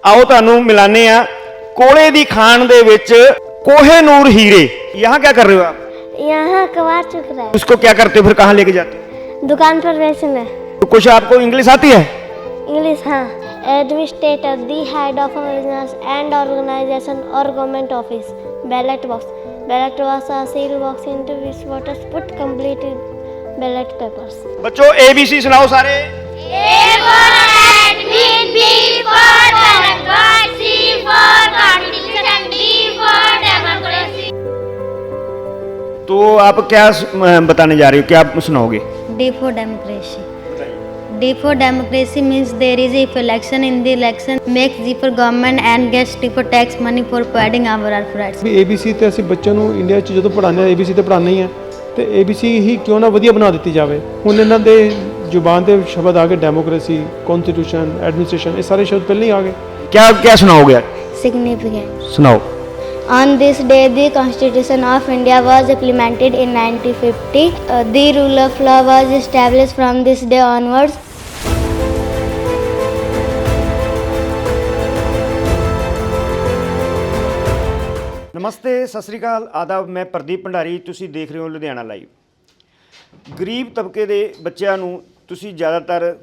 ਆਓ ਤੁਹਾਨੂੰ ਮਿਲਾਨੇ ਆ ਕੋਲੇ ਦੀ ਖਾਨ ਦੇ ਵਿੱਚ ਕੋਹੇ ਨੂਰ ਹੀਰੇ यहाँ क्या कर रहे हो आप यहाँ कबाड़ चुक रहा उसको क्या करते हो फिर कहाँ लेके जाते हो है दुकान पर बेचना तो कुछ आपको इंग्लिश आती है इंग्लिश हाँ administrator the head of business and organization और government office ballot box ballot box are seal box into which voters put completed ballot papers ਬੱਚੋ ABC ਸੁਣਾਓ ਸਾਰੇ A for तो आप क्या अ, बताने जा रहे हो क्या आप सुनाओगे D for democracy. D for democracy means there is if election in the election makes G for government and gets T for tax money for providing our rights. We ABC ਤੇ ਅਸੀਂ ਬੱਚਿਆਂ ਨੂੰ ਇੰਡੀਆ 'ਚ ਜਦੋਂ ਪੜ੍ਹਾਉਂਦੇ ਆ ABC ਤੇ ਪੜ੍ਹਾਉਂਦੇ ਹੀ ਆ ਤੇ ABC ਹੀ ਕਿਉਂ ਨਾ ਵਧੀਆ ਬਣਾ ਦਿੱਤੀ ਜਾਵੇ ਹੁਣ ਇਹਨਾਂ ਦੇ ਜ਼ੁਬਾਨ ਤੇ ਸ਼ਬਦ ਆ ਗਏ ਡੈਮੋਕ੍ਰੇਸੀ ਕਨਸਟੀਟਿਊਸ਼ਨ ਐਡਮਿਨਿਸਟ੍ਰੇਸ਼ਨ ਇਹ ਸਾਰੇ ਸ਼ਬਦ ਪਹਿਲਾਂ ਹੀ ਆ ਗਏ क्या क्या सुनाओगे आज? significant सुनाओ On this day, the Constitution of India was implemented in 1950. Uh, the rule of law was established from this day onwards. ਨਮਸਤੇ ਸਤਿ ਸ੍ਰੀ ਅਕਾਲ ਆਦਾਬ ਮੈਂ ਪ੍ਰਦੀਪ ਭੰਡਾਰੀ ਤੁਸੀਂ ਦੇਖ ਰਹੇ ਹੋ ਲੁਧਿਆਣਾ ਲਾਈਵ ਗਰੀਬ ਤਬਕੇ ਦੇ ਬੱਚਿਆਂ ਨੂੰ ਤੁਸੀਂ ਜ਼ਿਆਦਾਤਰ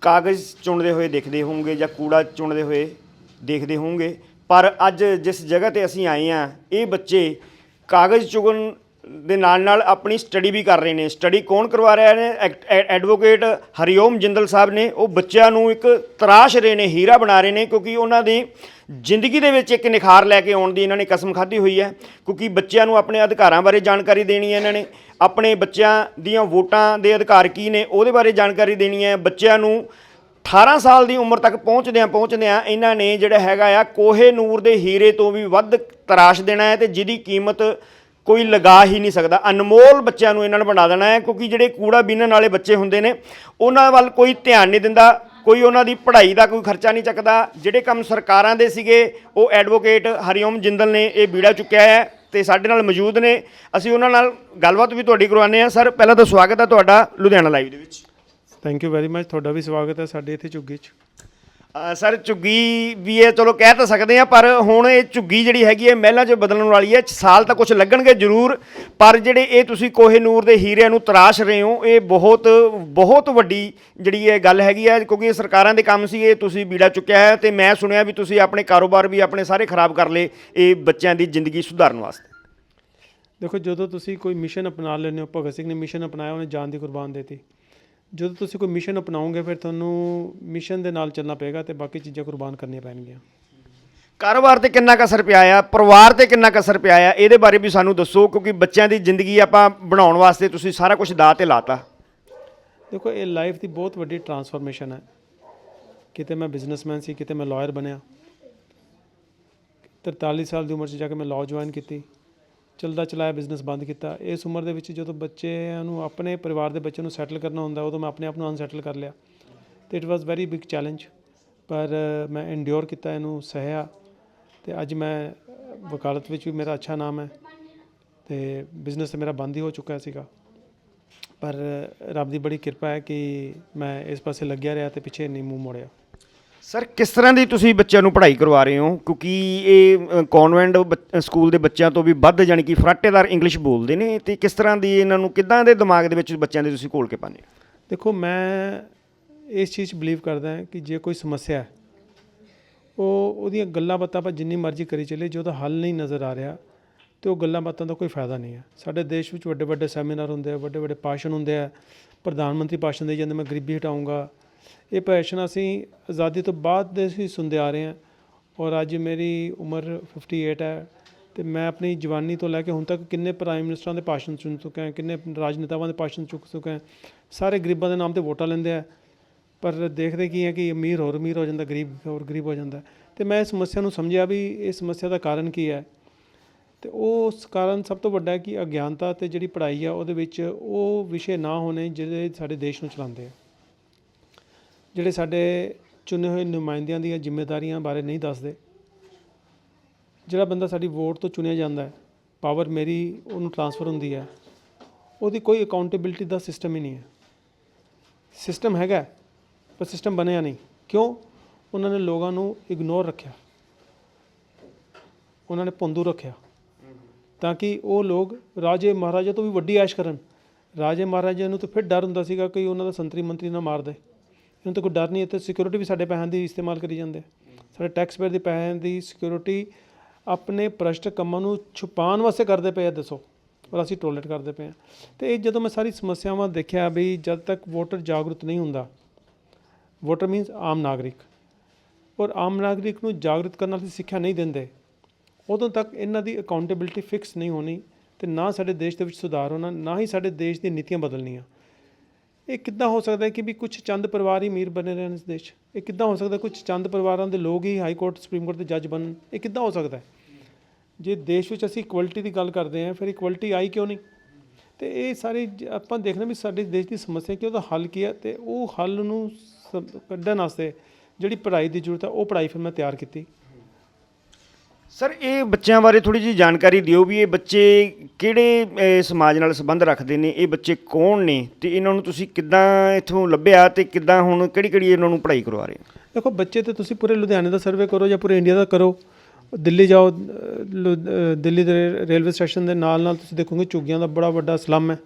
ਕਾਗਜ਼ ਚੁਣਦੇ ਹੋਏ ਦੇਖਦੇ ਹੋਵੋਗੇ ਜਾਂ ਕੂੜਾ ਚੁਣਦੇ ਹੋਏ ਦੇਖਦੇ ਹੋਵੋਗੇ, ਪਰ ਅੱਜ ਜਿਸ ਜਗ੍ਹਾ ਤੇ ਅਸੀਂ ਆਏ ਆ ਇਹ ਬੱਚੇ ਕਾਗਜ਼ ਚੁਗਣ ਦੇ ਨਾਲ ਨਾਲ ਆਪਣੀ ਸਟੱਡੀ ਵੀ ਕਰ ਰਹੇ ਨੇ। ਸਟੱਡੀ ਕੌਣ ਕਰਵਾ ਰਿਹਾ ਨੇ? ਐਕ- ਐ- ਐਡਵੋਕੇਟ ਹਰੀਓਮ ਜਿੰਦਲ ਸਾਹਿਬ ਨੇ। ਉਹ ਬੱਚਿਆਂ ਨੂੰ ਇੱਕ ਤਰਾਸ਼ ਰਹੇ ਨੇ, ਹੀਰਾ ਬਣਾ ਰਹੇ ਨੇ, ਕਿਉਂਕਿ ਉਹਨਾਂ ਦੀ ਜ਼ਿੰਦਗੀ ਦੇ ਵਿੱਚ ਇੱਕ ਨਿਖਾਰ ਲੈ ਕੇ ਆਉਣ ਦੀ ਇਹਨਾਂ ਨੇ ਕਸਮ ਖਾਧੀ ਹੋਈ ਹੈ, ਕਿਉਂਕਿ ਬੱਚਿਆਂ ਨੂੰ ਆਪਣੇ ਅਧਿਕਾਰਾਂ ਬਾਰੇ ਜਾਣਕਾਰੀ ਦੇਣੀ ਹੈ ਇਹਨਾਂ ਨੇ। ਆਪਣੇ ਬੱਚਿਆਂ ਦੀਆਂ ਵੋਟਾਂ ਦੇ ਅਧਿਕਾਰ ਕੀ ਨੇ, ਉਹਦੇ ਬਾਰੇ ਜਾਣਕਾਰੀ ਦੇਣੀ ਹੈ। ਬੱਚਿਆਂ ਨੂੰ 18 ਸਾਲ ਦੀ ਉਮਰ ਤੱਕ ਪਹੁੰਚਦਿਆਂ ਪਹੁੰਚਦਿਆਂ ਇਹਨਾਂ ਨੇ ਜਿਹੜਾ ਹੈਗਾ ਆ, ਕੋਹੇ ਨੂਰ ਦੇ ਹੀਰੇ ਤੋਂ ਵੀ ਵੱਧ ਤਰਾਸ਼ ਦੇਣਾ ਹੈ ਤੇ ਜਿਹਦੀ ਕੀਮਤ ਕੋਈ ਲਗਾ ਹੀ ਨਹੀਂ ਸਕਦਾ। ਅਨਮੋਲ ਬੱਚਿਆਂ ਨੂੰ ਇਹਨਾਂ ਨੇ ਬਣਾ ਦੇਣਾ ਹੈ, ਕਿਉਂਕਿ ਜਿਹੜੇ ਕੂੜਾ ਬੀਨਣ ਵਾਲੇ ਬੱਚੇ ਹੁੰਦੇ ਨੇ, ਉਹਨਾਂ ਵੱਲ ਕੋਈ ਧਿਆਨ ਨਹੀਂ ਦਿੰਦਾ। ਕੋਈ ਉਹਨਾਂ ਦੀ ਪੜ੍ਹਾਈ ਦਾ ਕੋਈ ਖਰਚਾ ਨਹੀਂ ਚੱਕਦਾ। ਜਿਹੜੇ ਕੰਮ ਸਰਕਾਰਾਂ ਦੇ ਸੀਗੇ, ਉਹ ਐਡਵੋਕੇਟ ਹਰੀਓਮ ਜਿੰਦਲ ਨੇ ਇਹ ਬੀੜਾ ਚੁੱਕਿਆ ਹੈ ਤੇ ਸਾਡੇ ਨਾਲ ਮੌਜੂਦ ਨੇ। ਅਸੀਂ ਉਹਨਾਂ ਨਾਲ ਗੱਲਬਾਤ ਵੀ ਤੁਹਾਡੀ ਕਰਵਾਉਂਦੇ ਆ ਸਰ, ਪਹਿਲਾਂ ਤਾਂ ਸਵਾਗਤ ਹੈ ਤੁਹਾਡਾ ਲੁਧਿਆਣਾ ਲਾਈਵ ਦੇ ਵਿੱਚ। ਥੈਂਕ ਯੂ ਵੈਰੀ ਮੱਚ ਤੁਹਾਡਾ ਵੀ ਸਵਾਗਤ ਹੈ ਸਾਡੇ ਇੱਥੇ ਝੁੱਗੀ 'ਚ। ਅ, ਸਰ ਝੁੱਗੀ ਵੀ ਇਹ ਚਲੋ ਕਹਿ ਤਾਂ ਸਕਦੇ ਆ ਪਰ ਹੁਣ ਇਹ ਝੁੱਗੀ ਜਿਹੜੀ ਹੈਗੀ ਹੈ ਮਹਿਲਾਂ 'ਚ ਬਦਲਣ ਵਾਲੀ ਹੈ। ਸਾਲ ਤਾਂ ਕੁਝ ਲੱਗਣਗੇ ਜ਼ਰੂਰ ਪਰ ਜਿਹੜੇ ਇਹ ਤੁਸੀਂ ਕੋਹੇ ਨੂਰ ਦੇ ਹੀਰਿਆਂ ਨੂੰ ਤਰਾਸ਼ ਰਹੇ ਹੋ ਇਹ ਬਹੁਤ ਬਹੁਤ ਵੱਡੀ ਜਿਹੜੀ ਇਹ ਗੱਲ ਹੈਗੀ ਹੈ ਕਿਉਂਕਿ ਇਹ ਸਰਕਾਰਾਂ ਦੇ ਕੰਮ ਸੀ ਇਹ ਤੁਸੀਂ ਬੀੜਾ ਚੁੱਕਿਆ ਹੈ ਤੇ ਮੈਂ ਸੁਣਿਆ ਵੀ ਤੁਸੀਂ ਆਪਣੇ ਕਾਰੋਬਾਰ ਵੀ ਆਪਣੇ ਸਾਰੇ ਖਰਾਬ ਕਰ ਲਏ ਇਹ ਬੱਚਿਆਂ ਦੀ ਜ਼ਿੰਦਗੀ ਸੁਧਾਰਨ ਵਾਸਤੇ। ਦੇਖੋ ਜਦੋਂ ਤੁਸੀਂ ਕੋਈ ਮਿਸ਼ਨ ਅਪਣਾ ਲੈਂਦੇ ਹੋ ਭਗਤ ਸਿੰਘ ਨੇ ਮਿਸ਼ਨ ਅਪਣਾਇਆ ਉਹਨੇ ਜਾਨ ਦੀ ਕੁਰਬਾਨ ਦਿੱਤੀ। ਜਦੋਂ ਤੁਸੀਂ ਕੋਈ ਮਿਸ਼ਨ ਅਪਣਾਓਗੇ ਫਿਰ ਤੁਹਾਨੂੰ ਮਿਸ਼ਨ ਦੇ ਨਾਲ ਚੱਲਣਾ ਪਏਗਾ ਤੇ ਬਾਕੀ ਚੀਜ਼ਾਂ ਕੁਰਬਾਨ ਕਰਨੀਆਂ ਪੈਣਗੀਆਂ। ਕਾਰੋਬਾਰ ਤੇ ਕਿੰਨਾ ਕੁ ਅਸਰ ਪਿਆ ਆ? ਪਰਿਵਾਰ ਤੇ ਕਿੰਨਾ ਕੁ ਅਸਰ ਪਿਆ ਆ? ਇਹਦੇ ਬਾਰੇ ਵੀ ਸਾਨੂੰ ਦੱਸੋ ਕਿਉਂਕਿ ਬੱਚਿਆਂ ਦੀ ਜ਼ਿੰਦਗੀ ਆਪਾਂ ਬਣਾਉਣ ਵਾਸਤੇ ਤੁਸੀਂ ਸਾਰਾ ਕੁਝ ਦਾ ਤੇ ਲਾਤਾ। ਦੇਖੋ ਇਹ ਲਾਈਫ ਦੀ ਬਹੁਤ ਵੱਡੀ ਟਰਾਂਸਫਰਮੇਸ਼ਨ ਹੈ। ਕਿਤੇ ਮੈਂ ਬਿਜ਼ਨਸਮੈਨ ਸੀ ਕਿਤੇ ਮੈਂ ਲਾਇਰ ਬਣਿਆ। 43 ਸਾਲ ਦੀ ਉਮਰ 'ਚ ਜਾ ਕੇ ਮੈਂ ਲਾਅ ਜੁਆਇਨ ਕੀਤੀ। ਚਲਦਾ ਚਲਾਇਆ ਬਿਜ਼ਨਸ ਬੰਦ ਕੀਤਾ। ਇਸ ਉਮਰ ਦੇ ਵਿੱਚ ਜਦੋਂ ਬੱਚਿਆਂ ਨੂੰ ਆਪਣੇ ਪਰਿਵਾਰ ਦੇ ਬੱਚਿਆਂ ਨੂੰ ਸੈਟਲ ਕਰਨਾ ਹੁੰਦਾ, ਉਦੋਂ ਮੈਂ ਆਪਣੇ ਆਪ ਨੂੰ ਅਨਸੈਟਲ ਕਰ ਲਿਆ। ਤੇ it was very big challenge ਪਰ ਮੈਂ ਇੰਡਿਓਰ ਕੀਤਾ ਇਹਨੂੰ, ਸਹਿਆ। ਤੇ ਅੱਜ ਮੈਂ ਵਕਾਲਤ ਵਿੱਚ ਵੀ ਮੇਰਾ ਅੱਛਾ ਨਾਮ ਹੈ। ਤੇ ਬਿਜ਼ਨਸ ਤੇ ਮੇਰਾ ਬੰਦ ਹੀ ਹੋ ਚੁੱਕਾ ਸੀਗਾ। ਪਰ ਰੱਬ ਦੀ ਬੜੀ ਕਿਰਪਾ ਹੈ ਕਿ ਮੈਂ ਇਸ ਪਾਸੇ ਲੱਗਿਆ ਰਿਹਾ ਤੇ ਪਿੱਛੇ ਨਹੀਂ ਮੂੰਹ ਮੋੜਿਆ। ਸਰ, ਕਿਸ ਤਰ੍ਹਾਂ ਦੀ ਤੁਸੀਂ ਬੱਚਿਆਂ ਨੂੰ ਪੜ੍ਹਾਈ ਕਰਵਾ ਰਹੇ ਹੋ? ਕਿਉਂਕਿ ਇਹ ਕਨਵੈਂਟ ਸਕੂਲ ਦੇ ਬੱਚਿਆਂ ਤੋਂ ਵੀ ਵੱਧ ਜਾਣੀ ਕਿ ਫਰਾਟੇਦਾਰ ਇੰਗਲਿਸ਼ ਬੋਲਦੇ ਨੇ ਤੇ ਕਿਸ ਤਰ੍ਹਾਂ ਦੀ ਇਹਨਾਂ ਨੂੰ ਕਿੱਦਾਂ ਦੇ ਦਿਮਾਗ ਦੇ ਵਿੱਚ ਬੱਚਿਆਂ ਦੇ ਤੁਸੀਂ ਘੋਲ ਕੇ ਪਾਉਂਦੇ ਹੋ? ਦੇਖੋ, ਮੈਂ ਇਸ ਚੀਜ਼ 'ਚ ਬਲੀਵ ਕਰਦਾ ਹਾਂ ਕਿ ਜੇ ਕੋਈ ਸਮੱਸਿਆ ਹੈ, ਉਹ ਉਹਦੀਆਂ ਗੱਲਾਂ ਬਾਤਾਂ ਆਪਾਂ ਜਿੰਨੀ ਮਰਜ਼ੀ ਕਰੀ ਚੱਲੇ ਜੇ ਉਹਦਾ ਹੱਲ ਨਹੀਂ ਨਜ਼ਰ ਆ ਰਿਹਾ, ਤੇ ਉਹ ਗੱਲਾਂ ਬਾਤਾਂ ਦਾ ਕੋਈ ਫਾਇਦਾ ਨਹੀਂ ਹੈ। ਸਾਡੇ ਦੇਸ਼ ਵਿੱਚ ਵੱਡੇ ਵੱਡੇ ਸੈਮੀਨਾਰ ਹੁੰਦੇ ਆ ਵੱਡੇ ਵੱਡੇ ਭਾਸ਼ਣ ਹੁੰਦੇ ਆ, ਪ੍ਰਧਾਨ ਮੰਤਰੀ ਭਾਸ਼ਣ ਦੇ ਜਾਂਦੇ, ਮੈਂ ਗਰੀਬੀ ਹਟਾਊਂਗਾ ਇਹ ਭਾਸ਼ਣ ਅਸੀਂ ਆਜ਼ਾਦੀ ਤੋਂ ਬਾਅਦ ਦੇ ਹੀ ਸੁਣਦੇ ਆ ਰਹੇ ਹਾਂ ਔਰ ਅੱਜ ਮੇਰੀ ਉਮਰ 58 ਹੈ ਤੇ ਮੈਂ ਆਪਣੀ ਜਵਾਨੀ ਤੋਂ ਲੈ ਕੇ ਹੁਣ ਤੱਕ ਕਿੰਨੇ ਪ੍ਰਾਈਮ ਮਿਨਿਸਟਰਾਂ ਦੇ ਭਾਸ਼ਣ ਸੁਣ ਚੁੱਕਾ ਹਾਂ, ਕਿੰਨੇ ਰਾਜਨੇਤਾਵਾਂ ਦੇ ਭਾਸ਼ਣ ਚੁੱਕ ਚੁੱਕਾ ਹਾਂ, ਸਾਰੇ ਗਰੀਬਾਂ ਦੇ ਨਾਮ ਤੇ ਵੋਟਾਂ ਲੈਂਦੇ ਆ, ਪਰ ਦੇਖਦੇ ਕੀ ਹੈ ਕਿ ਅਮੀਰ ਹੋਰ ਅਮੀਰ ਹੋ ਜਾਂਦਾ, ਗਰੀਬ ਹੋਰ ਗਰੀਬ ਹੋ ਜਾਂਦਾ। ਤੇ ਮੈਂ ਇਸ ਸਮੱਸਿਆ ਨੂੰ ਸਮਝਿਆ ਵੀ ਇਹ ਸਮੱਸਿਆ ਦਾ ਕਾਰਨ ਕੀ ਹੈ? ਤੇ ਉਸ ਕਾਰਨ ਸਭ ਤੋਂ ਵੱਡਾ ਹੈ ਕਿ ਅਗਿਆਨਤਾ ਤੇ ਜਿਹੜੀ ਪੜ੍ਹਾਈ ਆ ਉਹਦੇ ਵਿੱਚ ਉਹ ਵਿਸ਼ੇ ਨਾ ਹੋਣੇ ਜਿਹੜੇ ਸਾਡੇ ਦੇਸ਼ ਨੂੰ ਚਲਾਉਂਦੇ ਆ। ਜਿਹੜੇ ਸਾਡੇ ਚੁਣੇ ਹੋਏ ਨੁਮਾਇੰਦਿਆਂ ਦੀਆਂ ਜ਼ਿੰਮੇਵਾਰੀਆਂ ਬਾਰੇ ਨਹੀਂ ਦੱਸਦੇ। ਜਿਹੜਾ ਬੰਦਾ ਸਾਡੀ ਵੋਟ ਤੋਂ ਚੁਣਿਆ ਜਾਂਦਾ ਹੈ, ਪਾਵਰ ਮੇਰੀ ਉਹਨੂੰ ਟਰਾਂਸਫਰ ਹੁੰਦੀ ਹੈ। ਉਹਦੀ ਕੋਈ ਅਕਾਊਂਟੇਬਿਲਟੀ ਦਾ ਸਿਸਟਮ ਹੀ ਨਹੀਂ ਹੈ। ਸਿਸਟਮ ਹੈਗਾ ਪਰ ਸਿਸਟਮ ਬਣਿਆ ਨਹੀਂ। ਕਿਉਂ? ਉਹਨਾਂ ਨੇ ਲੋਕਾਂ ਨੂੰ ਇਗਨੋਰ ਰੱਖਿਆ। ਉਹਨਾਂ ਨੇ ਭੁੰਦੂ ਰੱਖਿਆ। ਤਾਂ ਕਿ ਉਹ ਲੋਕ ਰਾਜੇ ਮਹਾਰਾਜਾ ਤੋਂ ਵੀ ਵੱਡੀ ਐਸ਼ ਕਰਨ। ਰਾਜੇ ਮਹਾਰਾਜਾ ਨੂੰ ਤਾਂ ਫਿਰ ਡਰ ਹੁੰਦਾ ਸੀਗਾ ਕਿ ਉਹਨਾਂ ਦਾ ਸੰਤਰੀ ਮੰਤਰੀ ਨਾ ਮਾਰ ਦੇ। ਇਹਨੂੰ ਤਾਂ ਕੋਈ ਡਰ ਨਹੀਂ ਇੱਥੇ ਸਿਕਿਉਰਿਟੀ ਵੀ ਸਾਡੇ ਪੈਸਿਆਂ ਦੀ ਇਸਤੇਮਾਲ ਕਰੀ ਜਾਂਦੇ ਸਾਡੇ ਟੈਕਸ ਪੇਅਰ ਦੇ ਪੈਸਿਆਂ ਦੀ ਸਿਕਿਉਰਿਟੀ ਆਪਣੇ ਭ੍ਰਸ਼ਟ ਕੰਮਾਂ ਨੂੰ ਛੁਪਾਉਣ ਵਾਸਤੇ ਕਰਦੇ ਪਏ ਆ, ਦੱਸੋ। ਔਰ ਅਸੀਂ ਟੋਲਰੇਟ ਕਰਦੇ ਪਏ ਆ। ਤੇ ਇਹ ਜਦੋਂ ਮੈਂ ਸਾਰੀ ਸਮੱਸਿਆਵਾਂ ਦੇਖਿਆ ਵੀ ਜਦ ਤੱਕ ਵੋਟਰ ਜਾਗਰੂਕ ਨਹੀਂ ਹੁੰਦਾ ਵੋਟਰ ਮੀਨਸ ਆਮ ਨਾਗਰਿਕ। ਔਰ ਆਮ ਨਾਗਰਿਕ ਨੂੰ ਜਾਗਰੂਕ ਕਰਨ ਵਾਲੀ ਸਿੱਖਿਆ ਨਹੀਂ ਦਿੰਦੇ, ਉਦੋਂ ਤੱਕ ਇਹਨਾਂ ਦੀ ਅਕਾਊਂਟੇਬਿਲਟੀ ਫਿਕਸ ਨਹੀਂ ਹੋਣੀ ਤੇ ਨਾ ਸਾਡੇ ਦੇਸ਼ ਦੇ ਵਿੱਚ ਸੁਧਾਰ ਹੋਣਾ, ਨਾ ਹੀ ਸਾਡੇ ਦੇਸ਼ ਦੀਆਂ ਨੀਤੀਆਂ ਬਦਲਣੀਆਂ। ਇਹ ਕਿੱਦਾਂ ਹੋ ਸਕਦਾ ਹੈ ਕਿ ਵੀ ਕੁਝ ਚੰਦ ਪਰਿਵਾਰ ਹੀ ਅਮੀਰ ਬਣੇ ਰਹਿਣ ਇਸ ਦੇਸ਼? 'ਚ? ਇਹ ਕਿੱਦਾਂ ਹੋ ਸਕਦਾ ਕੁਝ ਚੰਦ ਪਰਿਵਾਰਾਂ ਦੇ ਲੋਕ ਹੀ ਹਾਈ ਕੋਰਟ ਸੁਪਰੀਮ ਕੋਰਟ ਦੇ ਜੱਜ ਬਣਨ? ਇਹ ਕਿੱਦਾਂ ਹੋ ਸਕਦਾ ਹੈ? ਜੇ ਦੇਸ਼ ਵਿੱਚ ਅਸੀਂ ਇਕੁਐਲਿਟੀ ਦੀ ਗੱਲ ਕਰਦੇ ਹਾਂ, ਫਿਰ ਇਕੁਐਲਿਟੀ ਆਈ ਕਿਉਂ ਨਹੀਂ? ਤੇ ਇਹ ਸਾਰੇ ਜ- ਆਪਾਂ ਦੇਖਣਾ ਵੀ ਸਾਡੇ ਦੇਸ਼ ਦੀ ਸਮੱਸਿਆ ਕਿ ਉਹਦਾ ਹੱਲ ਕੀ ਹੈ ਤੇ ਉਹ ਹੱਲ ਨੂੰ ਸ- ਕੱਢਣ ਵਾਸਤੇ ਜਿਹੜੀ ਪੜ੍ਹਾਈ ਦੀ ਜ਼ਰੂਰਤ ਹੈ, ਉਹ ਪੜ੍ਹਾਈ ਫਿਰ ਮੈਂ ਤਿਆਰ ਕੀਤੀ। ਸਰ ਇਹ ਬੱਚਿਆਂ ਬਾਰੇ ਥੋੜੀ ਜਿਹੀ ਜਾਣਕਾਰੀ ਦਿਓ ਵੀ ਇਹ ਬੱਚੇ ਕਿਹੜੇ ਅਹ, ਸਮਾਜ ਨਾਲ ਸੰਬੰਧ ਰੱਖਦੇ ਨੇ ਇਹ ਬੱਚੇ ਕੌਣ ਨੇ ਤੇ ਇਹਨਾਂ ਨੂੰ ਤੁਸੀਂ ਕਿੱਦਾਂ ਇੱਥੋਂ ਲੱਭਿਆ ਤੇ ਕਿੱਦਾਂ ਹੁਣ ਕਿਹੜੀ ਕਿਹੜੀ ਇਹਨਾਂ ਨੂੰ ਪੜ੍ਹਾਈ ਕਰਵਾ ਰਹੇ ਹੋ? ਦੇਖੋ ਬੱਚੇ ਤੇ ਤੁਸੀਂ ਪੂਰੇ ਲੁਧਿਆਣੇ ਦਾ ਸਰਵੇ ਕਰੋ ਜਾਂ ਪੂਰੇ ਇੰਡੀਆ ਦਾ ਕਰੋ ਦਿੱਲੀ ਜਾਓ ਅਹ, ਲੁ- ਅਹ, ਦਿੱਲੀ ਦੇ ਰੇ- ਰੇਲਵੇ ਸਟੇਸ਼ਨ ਦੇ ਨਾਲ ਨਾਲ ਤੁਸੀਂ ਦੇਖੋਗੇ ਝੁੱਗੀਆਂ ਦਾ ਬੜਾ ਵੱਡਾ ਸਲਮ ਹੈ।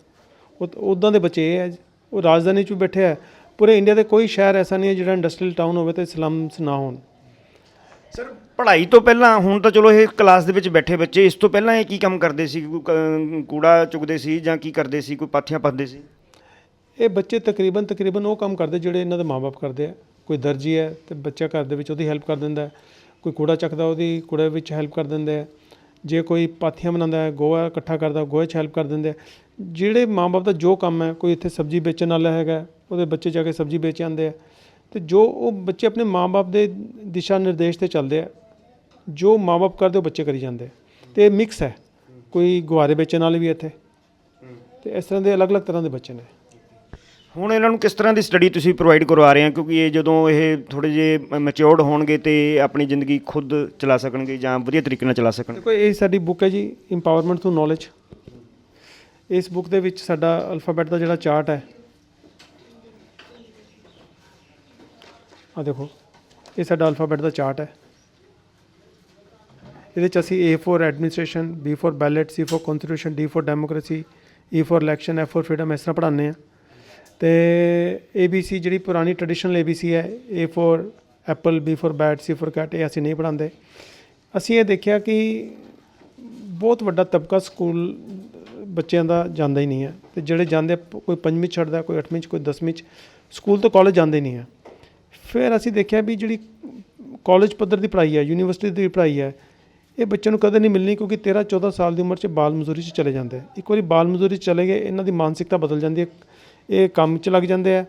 ਉਹ ਉਦਾਂ ਦੇ ਬੱਚੇ ਇਹ ਹੈ ਜੀ ਉਹ ਰਾਜਧਾਨੀ 'ਚ ਵੀ ਬੈਠੇ ਹੈ। ਪੂਰੇ ਇੰਡੀਆ ਦੇ ਕੋਈ ਸ਼ਹਿਰ ਐਸਾ ਨਹੀਂ ਹੈ ਜਿਹੜਾ ਇੰਡਸਟਰੀਅਲ ਟਾਊਨ ਹੋਵੇ ਤੇ ਸਲਮਸ ਨਾ ਹੋਣ। ਸਰ, ਪੜ੍ਹਾਈ ਤੋਂ ਪਹਿਲਾਂ, ਹੁਣ ਤਾਂ ਚਲੋ ਇਹ ਕਲਾਸ ਦੇ ਵਿੱਚ ਬੈਠੇ ਬੱਚੇ, ਇਸ ਤੋਂ ਪਹਿਲਾਂ ਇਹ ਕੀ ਕੰਮ ਕਰਦੇ ਸੀ? ਕੋਈ ਕ- ਕੂੜਾ ਚੁਗਦੇ ਸੀ ਜਾਂ ਕੀ ਕਰਦੇ ਸੀ? ਕੋਈ ਪਾਥੀਆਂ ਪਾਉਂਦੇ ਸੀ? ਇਹ ਬੱਚੇ ਤਕਰੀਬਨ ਤਕਰੀਬਨ ਉਹ ਕੰਮ ਕਰਦੇ ਜਿਹੜੇ ਇਹਨਾਂ ਦੇ ਮਾਪੇ ਕਰਦੇ ਆ। ਕੋਈ ਦਰਜੀ ਹੈ ਤੇ ਬੱਚਾ ਘਰ ਦੇ ਵਿੱਚ ਉਹਦੀ ਹੈਲਪ ਕਰ ਦਿੰਦਾ ਹੈ। ਕੋਈ ਕੂੜਾ ਚੱਕਦਾ ਉਹਦੀ, ਕੂੜੇ ਵਿੱਚ ਹੈਲਪ ਕਰ ਦਿੰਦੇ ਆ ਜੇ ਕੋਈ ਪਾਥੀਆਂ ਬਣਾਉਂਦਾ ਹੈ, ਗੋਹਾ ਇਕੱਠਾ ਕਰਦਾ, ਗੋਹੇ 'ਚ ਹੈਲਪ ਕਰ ਦਿੰਦੇ ਆ ਜਿਹੜੇ ਮਾਪੇ ਦਾ ਜੋ ਕੰਮ ਹੈ, ਕੋਈ ਇੱਥੇ ਸਬਜ਼ੀ ਵੇਚਣ ਵਾਲਾ ਹੈਗਾ, ਉਹਦੇ ਬੱਚੇ ਜਾ ਕੇ ਸਬਜ਼ੀ ਵੇਚ ਆਉਂਦੇ ਆ ਤੇ ਜੋ ਉਹ ਬੱਚੇ ਆਪਣੇ ਮਾਪੇ ਦੇ ਦਿਸ਼ਾ ਨਿਰਦੇਸ਼ ਤੇ ਚੱਲਦੇ ਆ ਜੋ ਮਾਪੇ ਕਰਦੇ ਉਹ ਬੱਚੇ ਕਰੀ ਜਾਂਦੇ। ਤੇ ਮਿਕਸ ਹੈ। ਕੋਈ ਗੁਆਰੇ ਵੇਚਣ ਵਾਲੇ ਵੀ ਇੱਥੇ। ਤੇ ਇਸ ਤਰ੍ਹਾਂ ਦੇ ਅਲੱਗ-ਅਲੱਗ ਤਰ੍ਹਾਂ ਦੇ ਬੱਚੇ ਨੇ। ਹੁਣ ਇਹਨਾਂ ਨੂੰ ਕਿਸ ਤਰ੍ਹਾਂ ਦੀ ਸਟੱਡੀ ਤੁਸੀਂ ਪ੍ਰੋਵਾਈਡ ਕਰਵਾ ਰਹੇ ਆ ਕਿਉਂਕਿ ਇਹ ਜਦੋਂ ਇਹ ਥੋੜੇ ਜੇ ਮੈਚਿਓਰਡ ਹੋਣਗੇ ਤੇ ਆਪਣੀ ਜ਼ਿੰਦਗੀ ਖੁਦ ਚਲਾ ਸਕਣਗੇ ਜਾਂ ਵਧੀਆ ਤਰੀਕੇ ਨਾਲ ਚਲਾ ਸਕਣਗੇ? ਦੇਖੋ ਇਹ ਸਾਡੀ ਬੁੱਕ ਹੈ ਜੀ ਇੰਪਾਵਰਮੈਂਟ ਥਰੂ ਨੋਲੇਜ ਇਸ ਬੁੱਕ ਦੇ ਵਿੱਚ ਸਾਡਾ ਅਲਫਾਬੈਟ ਦਾ ਜਿਹੜਾ ਚਾਰਟ ਹੈ ਆ ਦੇਖੋ, ਇਹ ਸਾਡਾ ਅਲਫਾਬੈਟ ਦਾ ਚਾਰਟ ਹੈ। ਇਹਦੇ ਚ ਅਸੀਂ A for administration B for ballot C for constitution D for democracy E for election F for freedom ਇਸ ਤਰ੍ਹਾਂ ਪੜਾਉਂਦੇ ਆ ਤੇ ABC ਜਿਹੜੀ ਪੁਰਾਣੀ ਟ੍ਰੈਡੀਸ਼ਨਲ ABC ਹੈ, A for apple B for bat C for cat ਇਹ ਅਸੀਂ ਨਹੀਂ ਪੜ੍ਹਾਉਂਦੇ। ਅਸੀਂ ਇਹ ਦੇਖਿਆ ਕਿ ਬਹੁਤ ਵੱਡਾ ਤਬਕਾ ਸਕੂਲ ਬੱਚਿਆਂ ਦਾ ਜਾਂਦਾ ਹੀ ਨਹੀਂ ਹੈ। ਤੇ ਜਿਹੜੇ ਜਾਂਦੇ ਕੋਈ 5ਵੀਂ ਛੱਡਦਾ, ਕੋਈ 8ਵੀਂ ਚ, ਕੋਈ 10ਵੀਂ ਚ, ਸਕੂਲ ਤੋਂ ਕਾਲਜ ਜਾਂਦੇ ਨਹੀਂ ਹੈ। ਫਿਰ ਅਸੀਂ ਦੇਖਿਆ ਵੀ ਜਿਹੜੀ ਕਾਲਜ ਪੱਧਰ ਦੀ ਪੜ੍ਹਾਈ ਹੈ ਯੂਨੀਵਰਸਿਟੀ ਦੀ ਪੜ੍ਹਾਈ ਹੈ, ਇਹ ਬੱਚਿਆਂ ਨੂੰ ਕਦੇ ਨਹੀਂ ਮਿਲਣੀ ਕਿਉਂਕਿ 13 14 ਸਾਲ ਦੀ ਉਮਰ 'ਚ ਬਾਲ ਮਜ਼ਦੂਰੀ 'ਚ ਚਲੇ ਜਾਂਦੇ ਇੱਕ ਵਾਰੀ ਬਾਲ ਮਜ਼ਦੂਰੀ 'ਚ ਚਲੇ ਗਏ, ਇਹਨਾਂ ਦੀ ਮਾਨਸਿਕਤਾ ਬਦਲ ਜਾਂਦੀ ਹੈ, ਇਹ ਕੰਮ 'ਚ ਲੱਗ ਜਾਂਦੇ ਆ,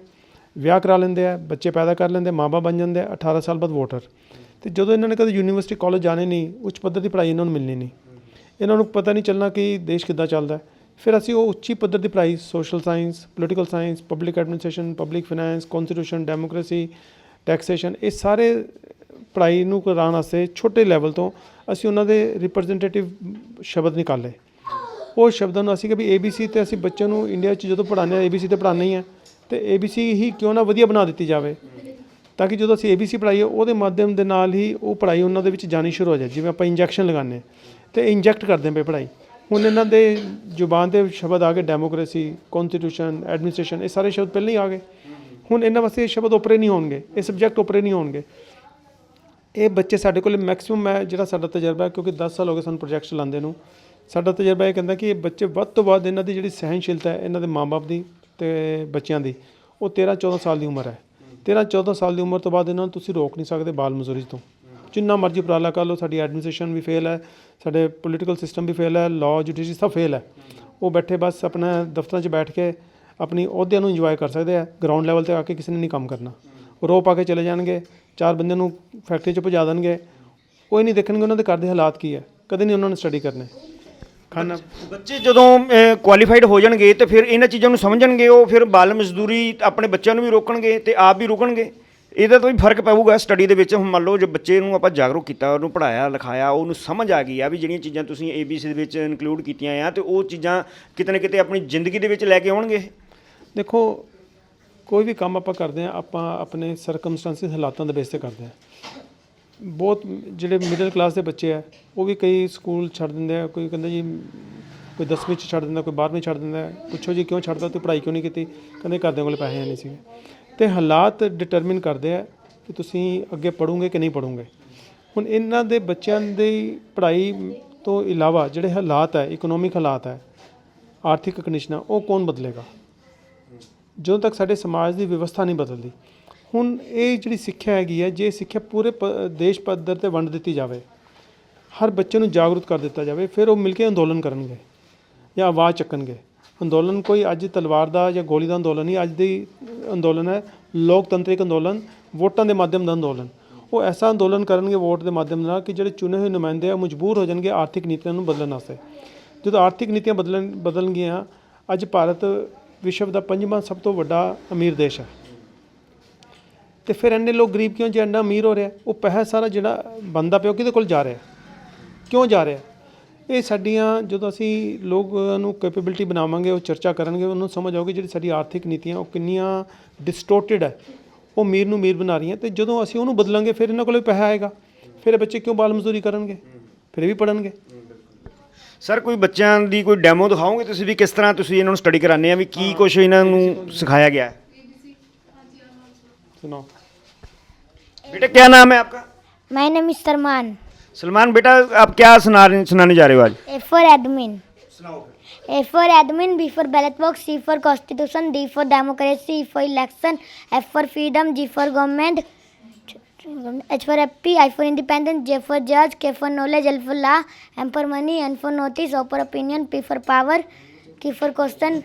ਵਿਆਹ ਕਰਾ ਲੈਂਦੇ ਆ, ਬੱਚੇ ਪੈਦਾ ਕਰ ਲੈਂਦੇ ਮਾਂ ਬਾਪ ਬਣ ਜਾਂਦੇ ਆ 18 ਸਾਲ ਬਾਅਦ ਵੋਟਰ। ਤੇ ਜਦੋਂ ਇਹਨਾਂ ਨੇ ਕਦੇ ਯੂਨੀਵਰਸਿਟੀ ਕਾਲਜ ਜਾਣੇ ਨਹੀਂ, ਉੱਚ ਪੱਧਰ ਦੀ ਪੜ੍ਹਾਈ ਇਹਨਾਂ ਨੂੰ ਮਿਲਣੀ ਨਹੀਂ। ਇਹਨਾਂ ਨੂੰ ਪਤਾ ਨਹੀਂ ਚੱਲਣਾ ਕਿ ਦੇਸ਼ ਕਿੱਦਾਂ ਚੱਲਦਾ ਫਿਰ ਅਸੀਂ ਉਹ ਉੱਚੀ ਪੱਧਰ ਦੀ ਪੜ੍ਹਾਈ social science political science public administration public finance constitution democracy taxation ਇਹ ਸਾਰੇ ਪੜ੍ਹਾਈ ਨੂੰ ਕਰਾਉਣ ਵਾਸਤੇ ਛੋਟੇ ਲੈਵਲ ਤੋਂ ਅਸੀਂ ਉਹਨਾਂ ਦੇ ਰਿਪਰੈਜ਼ੈਂਟੇਟਿਵ ਸ਼ਬਦ ਨਿਕਾਲੇ। ਉਹ ਸ਼ਬਦਾਂ ਨੂੰ ਅਸੀਂ ਕਿ ਵੀ ABC ਤੇ ਅਸੀਂ ਬੱਚਿਆਂ ਨੂੰ ਇੰਡੀਆ 'ਚ ਜਦੋਂ ਪੜ੍ਹਾਉਂਦੇ ਹਾਂ ABC ਤੇ ਪੜ੍ਹਾਉਂਦੇ ਹੀ ਆ ਤੇ ABC ਹੀ ਕਿਉਂ ਨਾ ਵਧੀਆ ਬਣਾ ਦਿੱਤੀ ਜਾਵੇ, ਤਾਂ ਕਿ ਜਦੋਂ ਅਸੀਂ ABC ਪੜ੍ਹਾਈਏ, ਉਹਦੇ ਮਾਧਿਅਮ ਦੇ ਨਾਲ ਹੀ ਉਹ ਪੜ੍ਹਾਈ ਉਹਨਾਂ ਦੇ ਵਿੱਚ ਜਾਣੀ ਸ਼ੁਰੂ ਹੋ ਜਾਏ। ਜਿਵੇਂ ਆਪਾਂ ਇੰਜੈਕਸ਼ਨ ਲਗਾਉਂਦੇ ਹਾਂ, ਤੇ ਇੰਜੈਕਟ ਕਰਦੇ ਪਏ ਪੜ੍ਹਾਈ। ਹੁਣ ਇਹਨਾਂ ਦੇ ਜ਼ੁਬਾਨ ਦੇ ਸ਼ਬਦ ਆ ਗਏ ਡੈਮੋਕ੍ਰੇਸੀ ਕਨਸਟੀਟਿਊਸ਼ਨ ਐਡਮਿਨਿਸਟ੍ਰੇਸ਼ਨ ਇਹ ਸਾਰੇ ਸ਼ਬਦ ਪਹਿਲਾਂ ਹੀ ਆ ਗਏ। ਹੁਣ ਇਹਨਾਂ ਵਾਸਤੇ ਇਹ ਸ਼ਬਦ ਓਪਰੇ ਨਹੀਂ ਹੋਣਗੇ, ਇਹ ਸਬਜੈਕਟ ਓਪਰੇ ਨਹੀਂ ਹੋਣਗੇ। ਇਹ ਬੱਚੇ ਸਾਡੇ ਕੋਲ ਮੈਕਸਿਮਮ ਹੈ ਜਿਹੜਾ ਸਾਡਾ ਤਜਰਬਾ ਹੈ, ਕਿਉਂਕਿ 10 ਸਾਲ ਹੋ ਗਏ ਸਾਨੂੰ ਪ੍ਰੋਜੈਕਟ ਚਲਾਉਂਦੇ ਨੂੰ, ਸਾਡਾ ਤਜਰਬਾ ਇਹ ਕਹਿੰਦਾ ਕਿ ਇਹ ਬੱਚੇ ਵੱਧ ਤੋਂ ਵੱਧ ਇਹਨਾਂ ਦੀ ਜਿਹੜੀ ਸਹਿਨਸ਼ੀਲਤਾ ਹੈ, ਇਹਨਾਂ ਦੇ ਮਾਪੇ ਦੀ ਤੇ ਬੱਚਿਆਂ ਦੀ, ਉਹ 13 14 ਸਾਲ ਦੀ ਉਮਰ ਹੈ। 13 14 ਸਾਲ ਦੀ ਉਮਰ ਤੋਂ ਬਾਅਦ ਇਹਨਾਂ ਨੂੰ ਤੁਸੀਂ ਰੋਕ ਨਹੀਂ ਸਕਦੇ ਬਾਲ ਮਜ਼ਦੂਰੀ ਤੋਂ। ਜਿੰਨਾ ਮਰਜ਼ੀ ਉਪਰਾਲਾ ਕਰ ਲਓ, ਸਾਡੀ ਐਡਮਿਨਿਸਟ੍ਰੇਸ਼ਨ ਵੀ ਫੇਲ ਹੈ, ਸਾਡੇ ਪੋਲੀਟੀਕਲ ਸਿਸਟਮ ਵੀ ਫੇਲ ਹੈ ਲਾਅ ਜੁਡੀਸ਼ਰੀ ਸਭ ਫੇਲ ਹੈ। ਉਹ ਬੈਠੇ ਬਸ ਆਪਣਾ ਦਫ਼ਤਰਾਂ 'ਚ ਬੈਠ ਕੇ ਆਪਣੀ ਅਹੁਦਿਆਂ ਨੂੰ ਇੰਜੋਏ ਕਰ ਸਕਦੇ ਆ ਗਰਾਊਂਡ ਲੈਵਲ ਤੇ ਆ ਕੇ ਕਿਸੇ ਨੇ ਨਹੀਂ ਕੰਮ ਕਰਨਾ। ਰੋ ਪਾ ਕੇ ਚਲੇ ਜਾਣਗੇ, ਚਾਰ ਬੰਦਿਆਂ ਨੂੰ ਫੈਕਟਰੀ 'ਚ ਭਜਾ ਦੇਣਗੇ। ਉਹ ਹੀ ਨਹੀਂ ਦੇਖਣਗੇ ਉਹਨਾਂ ਦੇ ਘਰ ਦੇ ਹਾਲਾਤ ਕੀ ਹੈ ਕਦੇ ਨਹੀਂ ਉਹਨਾਂ ਨੇ ਸਟੱਡੀ ਕਰਨੇ। ਖਾਣਾ ਬੱਚੇ ਜਦੋਂ ਕੁਆਲੀਫਾਈਡ ਹੋ ਜਾਣਗੇ ਤੇ ਫਿਰ ਇਹਨਾਂ ਚੀਜ਼ਾਂ ਨੂੰ ਸਮਝਣਗੇ ਉਹ, ਫਿਰ ਬਾਲ ਮਜ਼ਦੂਰੀ ਆਪਣੇ ਬੱਚਿਆਂ ਨੂੰ ਵੀ ਰੋਕਣਗੇ ਤੇ ਆਪ ਵੀ ਰੁਕਣਗੇ। ਇਹਦਾ ਤਾਂ ਵੀ ਫ਼ਰਕ ਪਊਗਾ ਸਟੱਡੀ ਦੇ ਵਿੱਚ। ਹੁਣ ਮੰਨ ਲਓ ਜੇ ਬੱਚੇ ਨੂੰ ਆਪਾਂ ਜਾਗਰੂਕ ਕੀਤਾ, ਉਹਨੂੰ ਪੜਾਇਆ ਲਿਖਾਇਆ, ਉਹਨੂੰ ਸਮਝ ਆ ਗਈ ਆ ਵੀ ਜਿਹੜੀਆਂ ਚੀਜ਼ਾਂ ਤੁਸੀਂ ABC ਦੇ ਵਿੱਚ ਇਨਕਲੂਡ ਕੀਤੀਆਂ ਆ ਤੇ ਉਹ ਚੀਜ਼ਾਂ ਕਿਤੇ ਨਾ ਕਿਤੇ ਆਪਣੀ ਜ਼ਿੰਦਗੀ ਦੇ ਵਿੱਚ ਲੈ ਕੇ ਆਉਣਗੇ। ਦੇਖੋ, ਕੋਈ ਵੀ ਕੰਮ ਆਪਾਂ ਕਰਦੇ ਆ ਆਪਾਂ ਆਪਣੇ ਸਰਕਮਸਟੈਂਸਿਸ ਹਾਲਾਤਾਂ ਦੇ ਬੇਸ ਤੇ ਕਰਦੇ ਆ ਬਹੁਤ ਜਿਹੜੇ ਮਿਡਲ ਕਲਾਸ ਦੇ ਬੱਚੇ ਆ, ਉਹ ਵੀ ਕਈ ਸਕੂਲ ਛੱਡ ਦਿੰਦੇ ਆ, ਕੋਈ ਕਹਿੰਦਾ ਜੀ, ਕੋਈ 10ਵੀਂ ਚ ਛੱਡ ਦਿੰਦਾ, ਕੋਈ 12ਵੀਂ ਛੱਡ ਦਿੰਦਾ, ਪੁੱਛੋ ਜੀ ਕਿਉਂ ਛੱਡਦਾ, ਤੂੰ ਪੜ੍ਹਾਈ ਕਿਉਂ ਨਹੀਂ ਕੀਤੀ? ਕਹਿੰਦੇ ਘਰਦਿਆਂ ਕੋਲ ਪੈਸੇ ਨਹੀਂ ਸੀਗੇ। ਤੇ ਹਾਲਾਤ ਡਿਟਰਮਿਨ ਕਰਦੇ ਆ ਕਿ ਤੁਸੀਂ ਅੱਗੇ ਪੜੋਗੇ ਕਿ ਨਹੀਂ ਪੜੋਗੇ ਹੁਣ ਇਹਨਾਂ ਦੇ ਬੱਚਿਆਂ ਦੀ ਪੜ੍ਹਾਈ ਤੋਂ ਇਲਾਵਾ ਜਿਹੜੇ ਹਾਲਾਤ ਹੈ ਇਕਨੋਮਿਕ ਹਾਲਾਤ ਹੈ ਆਰਥਿਕ ਕੰਡੀਸ਼ਨਾਂ ਉਹ ਕੌਣ ਬਦਲੇਗਾ? ਜਦੋਂ ਤੱਕ ਸਾਡੇ ਸਮਾਜ ਦੀ ਵਿਵਸਥਾ ਨਹੀਂ ਬਦਲਦੀ, ਹੁਣ ਇਹ ਜਿਹੜੀ ਸਿੱਖਿਆ ਹੈਗੀ ਹੈ, ਜੇ ਸਿੱਖਿਆ ਪੂਰੇ ਪ- ਦੇਸ਼ ਪੱਧਰ ਤੇ ਵੰਡ ਦਿੱਤੀ ਜਾਵੇ, ਹਰ ਬੱਚੇ ਨੂੰ ਜਾਗਰੂਕ ਕਰ ਦਿੱਤਾ ਜਾਵੇ, ਫਿਰ ਉਹ ਮਿਲ ਕੇ ਅੰਦੋਲਨ ਕਰਨਗੇ ਜਾਂ ਆਵਾਜ਼ ਚੱਕਣਗੇ। ਅੰਦੋਲਨ ਕੋਈ ਅੱਜ ਤਲਵਾਰ ਦਾ ਜਾਂ ਗੋਲੀ ਦਾ ਅੰਦੋਲਨ ਨਹੀਂ, ਅੱਜ ਦੀ ਅੰਦੋਲਨ ਹੈ ਲੋਕਤੰਤਰਿਕ ਅੰਦੋਲਨ, ਵੋਟਾਂ ਦੇ ਮਾਧਿਅਮ ਦਾ ਅੰਦੋਲਨ। ਉਹ ਐਸਾ ਅੰਦੋਲਨ ਕਰਨਗੇ ਵੋਟ ਦੇ ਮਾਧਿਅਮ ਨਾਲ ਕਿ ਜਿਹੜੇ ਚੁਣੇ ਹੋਏ ਨੁਮਾਇੰਦੇ ਆ ਉਹ ਮਜਬੂਰ ਹੋ ਜਾਣਗੇ ਆਰਥਿਕ ਨੀਤੀਆਂ ਨੂੰ ਬਦਲਣ ਵਾਸਤੇ। ਜਦੋਂ ਆਰਥਿਕ ਨੀਤੀਆਂ ਬਦਲਣ, ਬਦਲਣਗੀਆਂ, ਅੱਜ ਭਾਰਤ ਵਿਸ਼ਵ ਦਾ ਪੰਜਵਾਂ ਸਭ ਤੋਂ ਵੱਡਾ ਅਮੀਰ ਦੇਸ਼ ਹੈ। ਤੇ ਫਿਰ ਇੰਨੇ ਲੋਕ ਗਰੀਬ ਕਿਉਂ ਜੇ? ਇੰਨਾ ਅਮੀਰ ਹੋ ਰਿਹਾ ਉਹ ਪੈਸਾ ਸਾਰਾ ਜਿਹੜਾ ਬੰਦਾ ਪਿਆ ਉਹ ਕਿਹਦੇ ਕੋਲ ਜਾ ਰਿਹਾ ਕਿਉਂ ਜਾ ਰਿਹਾ ਇਹ ਸਾਡੀਆਂ ਜਦੋਂ ਅਸੀਂ ਲੋਕ ਨੂੰ ਕੈਪੇਬਿਲਿਟੀ ਬਣਾਵਾਂਗੇ, ਉਹ ਚਰਚਾ ਕਰਨਗੇ, ਉਹਨੂੰ ਸਮਝ ਆਊਗੀ ਜਿਹੜੀ ਸਾਡੀ ਆਰਥਿਕ ਨੀਤੀਆਂ ਉਹ ਕਿੰਨੀਆਂ ਡਿਸਟੋਰਟਡ ਹੈ। ਉਹ ਅਮੀਰ ਨੂੰ ਅਮੀਰ ਬਣਾ ਰਹੀਆਂ ਤੇ ਜਦੋਂ ਅਸੀਂ ਉਹਨੂੰ ਬਦਲਾਂਗੇ, ਫਿਰ ਇਹਨਾਂ ਕੋਲ ਵੀ ਪੈਸਾ ਆਏਗਾ। ਫਿਰ ਇਹ ਬੱਚੇ ਕਿਉਂ ਬਾਲ ਮਜ਼ਦੂਰੀ ਕਰਨਗੇ? ਫਿਰ ਇਹ ਵੀ ਪੜਨਗੇ ਸਰ ਕੋਈ ਬੱਚਿਆਂ ਦੀ ਕੋਈ ਡੈਮੋ ਦਿਖਾਓਗੇ ਤੁਸੀਂ ਵੀ ਕਿਸ ਤਰ੍ਹਾਂ ਤੁਸੀਂ ਇਹਨਾਂ ਨੂੰ ਸਟੱਡੀ ਕਰਾਉਂਦੇ ਆ ਵੀ ਕੀ ਕੁਝ ਇਹਨਾਂ ਨੂੰ ਸਿਖਾਇਆ ਗਿਆ ਹੈ ਸੁਣਾਓ बेटा क्या नाम है आपका My name is Sarman. Salman बेटा आप क्या सुनाने सुनाने जा रहे हो आज A for admin. A for admin, B for ballot box, C for constitution, D for democracy, E for election, F for freedom, G for government, H for happy, I for independent, J for judge, K for knowledge, L for law, M for money, N for notice, O for opinion, P for power, Q for question,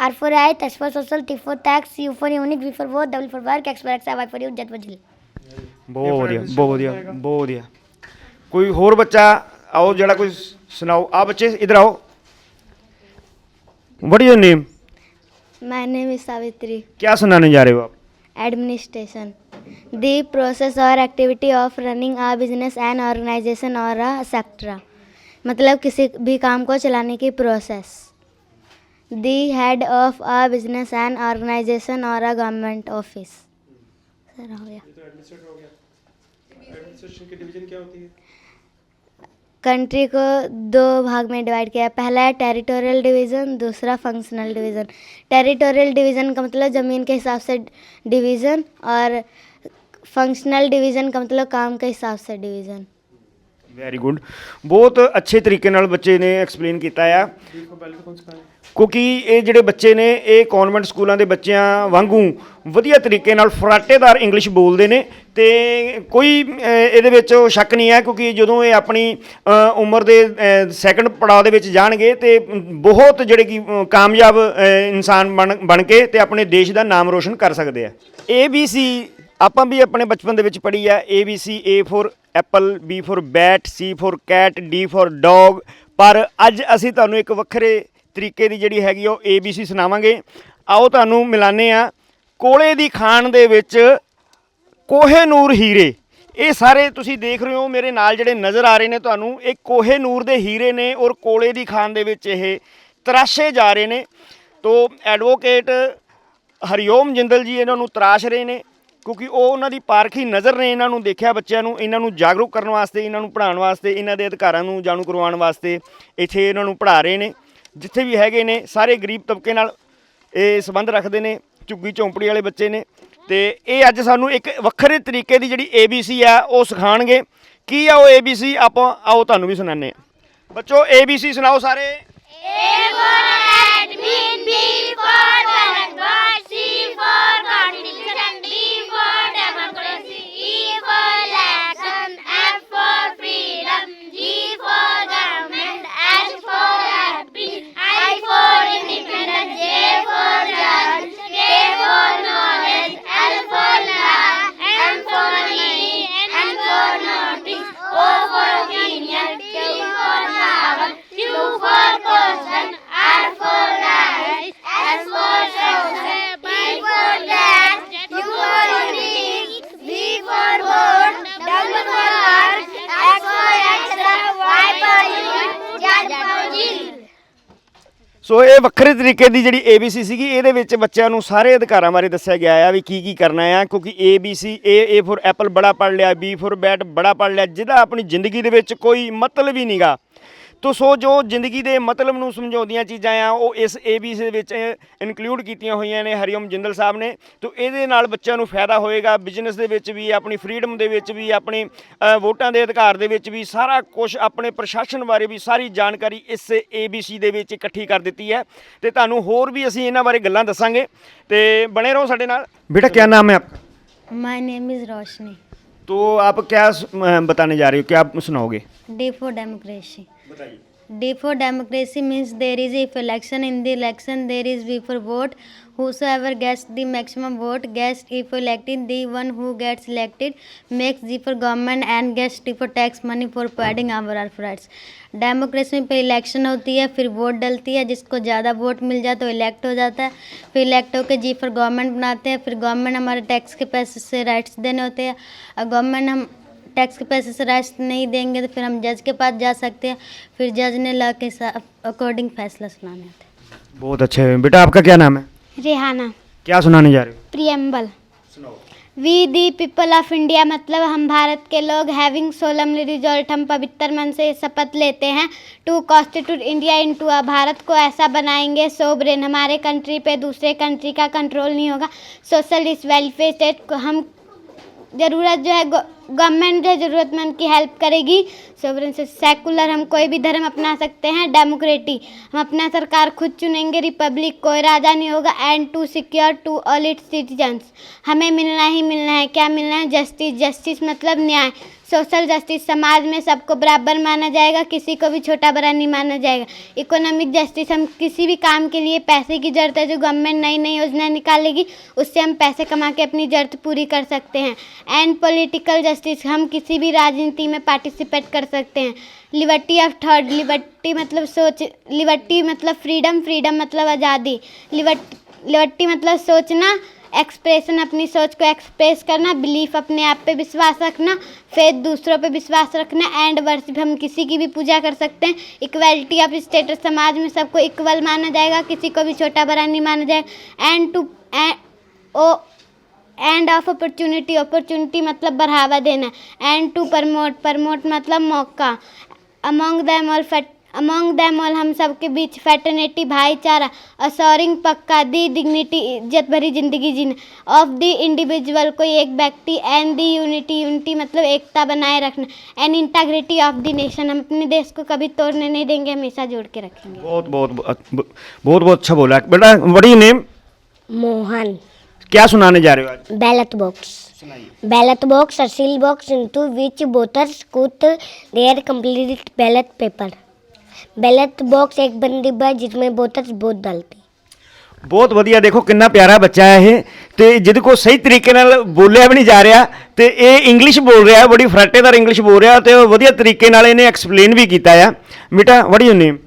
R for right, S for social, T for tax, U for unique, V for vote, W for work, X for X, Y for you, Z for jill. ਬਹੁਤ ਵਧੀਆ ਬਹੁਤ ਵਧੀਆ ਬਹੁਤ ਵਧੀਆ ਕੋਈ ਹੋਰ ਬੱਚਾ ਆਓ ਜਿਹੜਾ ਕੋਈ ਸੁਣਾਓ ਆ ਬੱਚੇ ਇਧਰ ਆਓ what is your name My name is Savitri. क्या सुनाने जा रहे हो आप Administration. The process or activity of running a business, an organization or a sector. मतलब किसी भी काम को चलाने की process the head of a business an organization और अ गवर्नमेंट ऑफ़िस सर हो गया. एडमिनिस्ट्रेशन की डिवीज़न क्या होती है? कंट्री को दो भाग में डिवाइड किया पहला है टेरिटोरियल डिवीज़न दूसरा फंक्शनल डिवीज़न टेरिटोरियल डिवीज़न का मतलब ज़मीन के हिसाब से डिवीज़न और फंक्शनल डिवीज़न का मतलब काम के हिसाब से डिवीज़न ਵੈਰੀ ਗੁੱਡ ਬਹੁਤ ਅੱਛੇ ਤਰੀਕੇ ਨਾਲ ਬੱਚੇ ਨੇ ਐਕਸਪਲੇਨ ਕੀਤਾ ਆ देखो बैलेट कौन सिखाए ਕਿਉਂਕਿ ਇਹ ਜਿਹੜੇ ਬੱਚੇ ਨੇ ਇਹ ਕਨਵੈਂਟ ਸਕੂਲਾਂ ਦੇ ਬੱਚਿਆਂ ਵਾਂਗੂ ਵਧੀਆ ਤਰੀਕੇ ਨਾਲ ਫਰਾਟੇਦਾਰ ਇੰਗਲਿਸ਼ ਬੋਲਦੇ ਨੇ ਤੇ ਕੋਈ ਅਹ, ਇਹਦੇ ਵਿੱਚ ਉਹ ਸ਼ੱਕ ਨਹੀਂ ਹੈ ਕਿਉਂਕਿ ਜਦੋਂ ਇਹ ਆਪਣੀ ਅਹ, ਉਮਰ ਦੇ ਸੈਕੰਡ ਪੜਾਅ ਦੇ ਵਿੱਚ ਜਾਣਗੇ ਤੇ ਬਹੁਤ ਜਿਹੜੇ ਕਿ ਅਹ, ਕਾਮਯਾਬ ਅਹ, ਇਨਸਾਨ ਬਣ ਬਣ ਕੇ ਤੇ ਆਪਣੇ ਦੇਸ਼ ਦਾ ਨਾਮ ਰੋਸ਼ਨ ਕਰ ਸਕਦੇ ਆ ਏ ਬੀ ਸੀ ਆਪਾਂ ਵੀ ਆਪਣੇ ਬਚਪਨ ਦੇ ਵਿੱਚ ਪੜ੍ਹੀ ਆ A B C A for apple B for bat C for cat D for dog ਪਰ ਅੱਜ ਅਸੀਂ ਤੁਹਾਨੂੰ ਇੱਕ ਵੱਖਰੇ ਤਰੀਕੇ ਦੀ ਜਿਹੜੀ ਹੈਗੀ ਉਹ ਏ ਬੀ ਸੀ ਸੁਣਾਵਾਂਗੇ। ਆਓ ਤੁਹਾਨੂੰ ਮਿਲਾਨੇ ਆ, ਕੋਲੇ ਦੀ ਖਾਣ ਦੇ ਵਿੱਚ ਕੋਹੇ ਨੂਰ ਹੀਰੇ। ਇਹ ਸਾਰੇ ਤੁਸੀਂ ਦੇਖ ਰਹੇ ਹੋ, ਮੇਰੇ ਨਾਲ ਜਿਹੜੇ ਨਜ਼ਰ ਆ ਰਹੇ ਨੇ ਤੁਹਾਨੂੰ, ਇਹ ਕੋਹੇ ਨੂਰ ਦੇ ਹੀਰੇ ਨੇ ਔਰ ਕੋਲੇ ਦੀ ਖਾਨ ਦੇ ਵਿੱਚ ਇਹ ਤਰਾਸ਼ੇ ਜਾ ਰਹੇ ਨੇ। ਤੋਂ ਐਡਵੋਕੇਟ ਹਰੀਓਮ ਜਿੰਦਲ ਜੀ ਇਹਨਾਂ ਨੂੰ ਤਰਾਸ਼ ਰਹੇ ਨੇ। ਕਿਉਂਕਿ ਉਹ ਉਹਨਾਂ ਦੀ ਪਾਰਖੀ ਨਜ਼ਰ ਨੇ ਇਹਨਾਂ ਨੂੰ ਦੇਖਿਆ ਬੱਚਿਆਂ ਨੂੰ ਇਹਨਾਂ ਨੂੰ ਜਾਗਰੂਕ ਕਰਨ ਵਾਸਤੇ ਇਹਨਾਂ ਨੂੰ ਪੜ੍ਹਾਉਣ ਵਾਸਤੇ ਇਹਨਾਂ ਦੇ ਅਧਿਕਾਰਾਂ ਨੂੰ ਜਾਣੂ ਕਰਵਾਉਣ ਵਾਸਤੇ ਇੱਥੇ ਇਹਨਾਂ ਨੂੰ ਪੜ੍ਹਾ ਰਹੇ ਨੇ। ਜਿੱਥੇ ਵੀ ਹੈਗੇ ਨੇ ਸਾਰੇ ਗਰੀਬ ਤਬਕੇ ਨਾਲ ਇਹ ਸੰਬੰਧ ਰੱਖਦੇ ਨੇ ਝੁੱਗੀ ਝੌਂਪੜੀ ਵਾਲੇ ਬੱਚੇ ਨੇ। ਤੇ ਇਹ ਅੱਜ ਸਾਨੂੰ ਇੱਕ ਵੱਖਰੇ ਤਰੀਕੇ ਦੀ ਜਿਹੜੀ ABC ਆ ਉਹ ਸਿਖਾਣਗੇ ਕੀ ਆ ਉਹ ABC ਆਪਾਂ ਆਓ ਤੁਹਾਨੂੰ ਵੀ ਸੁਣਾਉਂਦੇ ਆ ਬੱਚੋ ABC ਸੁਣਾਓ ਸਾਰੇ। A for admin, B for ballot C for constitution, D for democracy, E for election, F for freedom, G for government, H for happy, I for independent, J for judge, K for knowledge, L for law, M for money, N for notice, O for opinion, P for power, Q for question, R for right, S for social, P for that, U for ਸੋ ਇਹ ਵੱਖਰੇ ਤਰੀਕੇ ਦੀ ਜਿਹੜੀ ABC ਸੀਗੀ, ਇਹਦੇ ਵਿੱਚ ਬੱਚਿਆਂ ਨੂੰ ਸਾਰੇ ਅਧਿਕਾਰਾਂ ਬਾਰੇ ਦੱਸਿਆ ਗਿਆ ਆ ਵੀ ਕੀ ਕੀ ਕਰਨਾ ਆ, ਕਿਉਂਕਿ ABC A A for apple ਬੜਾ ਪੜ ਲਿਆ, B ਫॉर ਬੈਟ ਬੜਾ ਪੜ ਲਿਆ, ਜਿਹਦਾ ਆਪਣੀ ਜ਼ਿੰਦਗੀ ਦੇ ਵਿੱਚ ਕੋਈ ਮਤਲਬ ਹੀ ਨਹੀਂਗਾ ਤੋ ਸੋ ਜੋ ਜ਼ਿੰਦਗੀ ਦੇ ਮਤਲਬ ਨੂੰ ਸਮਝਾਉਂਦੀਆਂ ਚੀਜ਼ਾਂ ਆ ਉਹ ਇਸ ABC ਦੇ ਵਿੱਚ ਇਨਕਲੂਡ ਕੀਤੀਆਂ ਹੋਈਆਂ ਨੇ ਹਰੀਓਮ ਜਿੰਦਲ ਸਾਹਿਬ ਨੇ। ਤੋ ਇਹਦੇ ਨਾਲ ਬੱਚਿਆਂ ਨੂੰ ਫਾਇਦਾ ਹੋਏਗਾ ਬਿਜ਼ਨਸ ਦੇ ਵਿੱਚ ਵੀ ਆਪਣੀ ਫਰੀडम ਦੇ ਵਿੱਚ ਵੀ ਆਪਣੇ ਵੋਟਾਂ ਦੇ ਅਧਿਕਾਰ ਦੇ ਵਿੱਚ ਵੀ ਸਾਰਾ ਕੁਝ ਆਪਣੇ ਪ੍ਰਸ਼ਾਸਨ ਬਾਰੇ ਵੀ ਸਾਰੀ ਜਾਣਕਾਰੀ ਇਸ ABC ਦੇ ਵਿੱਚ ਇਕੱਠੀ ਕਰ ਦਿੱਤੀ ਹੈ। ਤੇ ਤੁਹਾਨੂੰ ਹੋਰ ਵੀ ਅਸੀਂ ਇਹਨਾਂ ਬਾਰੇ ਗੱਲਾਂ ਦੱਸਾਂਗੇ। ਤੇ ਬਣੇ ਰਹੋ ਸਾਡੇ ਨਾਲ। ਬੇਟਾ क्या ਨਾਮ ਹੈ आपका माय नेम इज़ रोशनी तो आप क्या स- अ, बताने जा रहे हो क्या आप सुनाओगे D D for democracy means there is if election in the election there is V for vote who so ever gets the maximum vote gets if elected the one who gets elected makes G for government and gets D for tax money for providing our our friends democracy में पहले election होती है, फिर vote डलती है। जिसको ज़्यादा vote मिल जाए तो इलेक्ट हो जाता है। फिर इलेक्ट होकर जी फॉर गवर्नमेंट बनाते हैं। फिर गवर्नमेंट हमारे टैक्स के पैसे से राइट्स देने होते हैं। और गवर्नमेंट हम टैक्स के पैसे से राइट्स नहीं देंगे तो फिर हम जज के पास जा सकते हैं। फिर जज ने लॉ के अकॉर्डिंग फैसला सुनाने होते हैं। बहुत अच्छे बेटा आपका क्या नाम है? रेहाना। क्या सुनाने जा रहे हो? Preamble we the people of India मतलब हम भारत के लोग हैविंग सोलमली रिजॉल्ट हम पवित्र मन से शपथ लेते हैं। To constitute India into a Bharat को ऐसा बनाएँगे सोवरेन हमारे कंट्री पे दूसरे कंट्री का कंट्रोल नहीं होगा। सोशलिस्ट वेलफेयर स्टेट को हम ज़रूरत जो है गवर्नमेंट जो ज़रूरतमंद की हेल्प करेगी सोवरेन से सेकुलर हम कोई भी धर्म अपना सकते हैं डेमोक्रेटी हम अपना सरकार खुद चुनेंगे रिपब्लिक कोई राजा नहीं होगा and to secure to all its citizens हमें मिलना ही मिलना है, क्या मिलना है? जस्टिस जस्टिस मतलब न्याय। सोशल जस्टिस समाज में सबको बराबर माना जाएगा, किसी को भी छोटा बड़ा नहीं माना जाएगा। इकोनॉमिक जस्टिस हम किसी भी काम के लिए पैसे की ज़रूरत है, जो गवर्नमेंट नई नई योजना निकालेगी, उससे हम पैसे कमा के अपनी ज़रूरत पूरी कर सकते हैं। एंड पॉलिटिकल जस्टिस हम किसी भी राजनीति में पार्टिसिपेट कर सकते हैं। लिबर्टी ऑफ़ थर्ड लिबर्टी मतलब सोच लिबर्टी मतलब फ्रीडम फ्रीडम मतलब आज़ादी। लिबर्टी लिबर्टी मतलब सोचना एक्सप्रेशन अपनी सोच को एक्सप्रेस करना बिलीफ अपने आप पे विश्वास रखना फेथ दूसरों पे विश्वास रखना एंड वर्शिप हम किसी की भी पूजा कर सकते हैं। इक्वलिटी ऑफ़ स्टेटस समाज में सबको इक्वल माना जाएगा, किसी को भी छोटा बड़ा नहीं माना जाएगा and to oh and of opportunity opportunity मतलब बढ़ावा देना। एंड टू प्रमोट प्रमोट मतलब मौका। Among them all fat among them all हम सबके बीच फैटर्निटी भाईचारा असोरिंग पक्का दी डिग्निटी इज़्ज़त भरी ज़िंदगी जीना। ऑफ़ द इंडिविजुअल कोई एक व्यक्ति एंड दी यूनिटी यूनिटी मतलब एकता बनाए रखना। And integrity of the nation हम अपने देश को कभी तोड़ने नहीं देंगे हमेशा जोड़ के रखेंगे। बहुत बहुत बहुत बहुत अच्छा बोला। बेटा वड़ी नेम मोहन। क्या सुनाने जा रहे हो आज? Ballot box ballot box or seal box into which voters put their complete ballot paper ballot box एक बंद डिब्बा है जिसमें वोटर्स वोट डालते हैं। ਬਹੁਤ ਵਧੀਆ ਦੇਖੋ ਕਿੰਨਾ ਪਿਆਰਾ ਬੱਚਾ ਹੈ ਇਹ ਤੇ ਜਿਹਦੇ ਕੋ ਸਹੀ ਤਰੀਕੇ ਨਾਲ ਬੋਲਿਆ ਵੀ ਨਹੀਂ ਜਾ ਰਿਹਾ ਤੇ ਇਹ ਇੰਗਲਿਸ਼ ਬੋਲ ਰਿਹਾ ਬੜੀ ਫਰਾਟੇਦਾਰ ਇੰਗਲਿਸ਼ ਬੋਲ ਰਿਹਾ ਤੇ ਉਹ ਵਧੀਆ ਤਰੀਕੇ ਨਾਲ ਇਹਨੇ ਐਕਸਪਲੇਨ ਵੀ ਕੀਤਾ ਆ ਬੇਟਾ what you name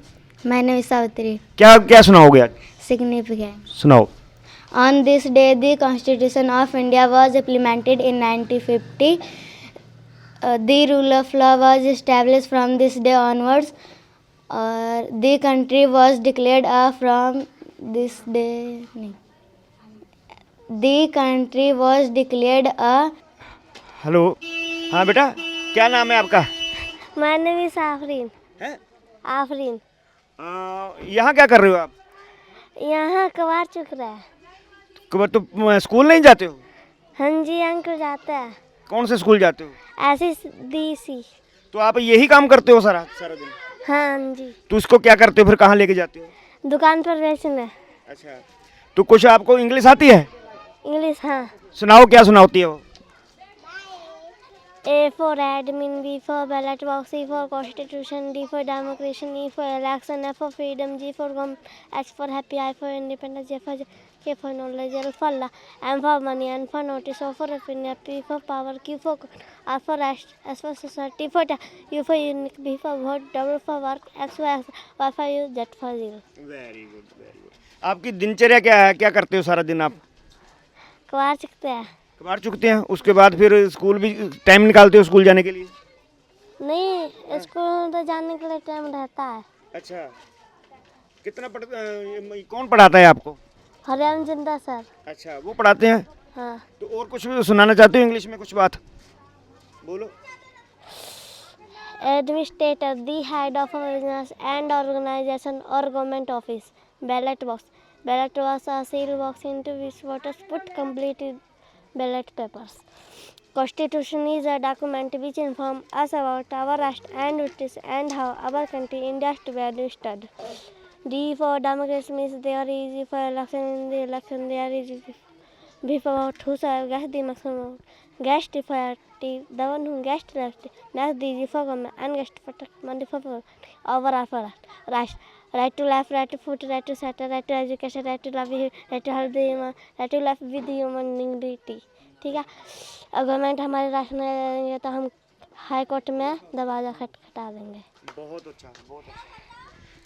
My name is Savitri. क्या क्या सुनाओगे आज Significant. सुनाओ On this day, the Constitution of India was implemented in 1950. Uh, the rule of law was established from this day onwards. Uh, the country was declared a from this day. nahi. The country was declared a hello हाँ बेटा क्या नाम है आपका? is Afreen. है? आफरीन। यहाँ क्या कर रहे हो आप? यहाँ कबार चुक रहा है। कब- तो स्कूल नहीं जाते हो? हाँ जी अंकल जाता है। कौन से स्कूल जाते हो? ऐसी दी सी। तो आप यही काम करते हो सारा सारा दिन? हाँ जी। तो उसको क्या करते हो फिर कहाँ लेके जाते हो? दुकान पर बेचने अच्छा। तो कुछ आपको इंग्लिश आती है? इंग्लिश हाँ। सुनाओ क्या सुनाती है वो? A for admin B for ballot box C for constitution D for democracy E for election F for freedom G for gum H for happy I for independence J for K for knowledge, L for law, M for money, N for notice, O for opinion, P for power, Q for R for rest, S for society, for time, U for unique, B for vote, W for work, X for X, Y for U, Z for zero. Very good very good आपकी दिनचर्या क्या है क्या करते हो सारा दिन आप कबार चुकते हैं कबार चुकते हैं उसके बाद फिर स्कूल भी टाइम निकालते हो स्कूल जाने के लिए नहीं स्कूल तो जाने के लिए टाइम रहता है अच्छा कितना पढ़ अ, कौन पढ़ाता है आपको हरियाणा जिंदा सर अच्छा वो पढ़ाते हैं हाँ तो और कुछ सुनाना चाहते हो इंग्लिश में कुछ बात बोलो administrator the head of a business and organization or government office ballot box ballot was a sealed box into which voters put completed ballot papers constitution is a document which informs us about our right and duties and how our country india is to be administered D for democracy means they are easy for election. The election they are easy before two serve guest the maximum guest for the one who guest left. Next the easy for government and guest for money for over after rush. Right to life, right to food, right to shelter, right to education, right to love, right to help the human, right to life with human dignity. ठीक है अगर government हमारे ration देंगे तो हम high court में दरवाज़ा खटखटा देंगे बहुत अच्छा बहुत अच्छा